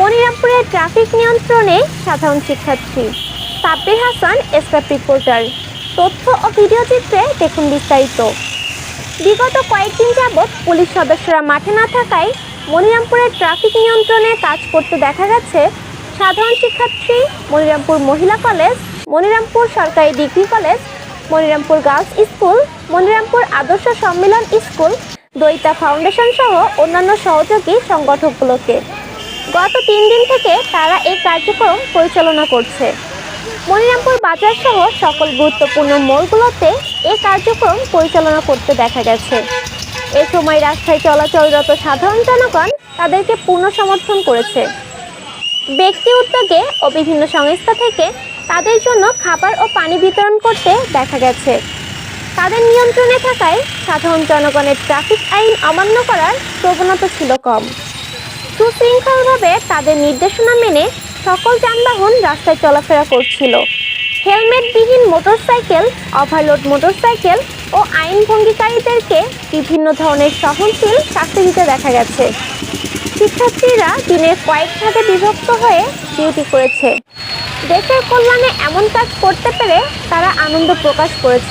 মনিরামপুরের traffic নিয়ন্ত্রণে সাধারণ শিক্ষার্থী। সাব্বির হাসান স্ক্রাপ রিপোর্টার। তথ্য ও ভিডিও চিত্রে দেখুন বিস্তারিত। বিগত কয়েকদিন যাবৎ পুলিশ সদস্যরা মাঠে না থাকায় মনিরামপুরের ট্রাফিক নিয়ন্ত্রণে কাজ করতে দেখা গেছে সাধারণ শিক্ষার্থী, মনিরামপুর মহিলা কলেজ, মনিরামপুর সরকারি degree college, Monirampur girls school, Monirampur আদর্শ সম্মেলন স্কুল, দৈতা ফাউন্ডেশন সহ অন্যান্য সহযোগী সংগঠকগুলোকে। গত তিন দিন থেকে তারা এই কার্যক্রম পরিচালনা করছে। মনিরামপুর বাজার সহ সকল গুরুত্বপূর্ণ মোড়গুলোতে এই কার্যক্রম পরিচালনা করতে দেখা গেছে। এ সময় রাস্তায় চলাচলরত সাধারণ জনগণ তাদেরকে পূর্ণ সমর্থন করেছে। ব্যক্তি উদ্যোগে ও বিভিন্ন সংস্থা থেকে তাদের জন্য খাবার ও পানি বিতরণ করতে দেখা গেছে। তাদের নিয়ন্ত্রণে থাকায় সাধারণ জনগণের ট্রাফিক আইন অমান্য করার প্রবণতা ছিল কম। সুশৃঙ্খলভাবে তাদের নির্দেশনা মেনে সকল যানবাহন রাস্তায় চলাফেরা করছিল। হেলমেটবিহীন মোটরসাইকেল ওভারলোড মোটরসাইকেল ও আইন ভঙ্গিকারীদেরকে বিভিন্ন ধরনের সহনশীল শাস্তি দিতে দেখা গেছে। শিক্ষার্থীরা দিনের কয়েক ভাগে বিভক্ত হয়ে ডিউটি করেছে। দেশের কল্যাণে এমন কাজ করতে পেরে তারা আনন্দ প্রকাশ করেছে।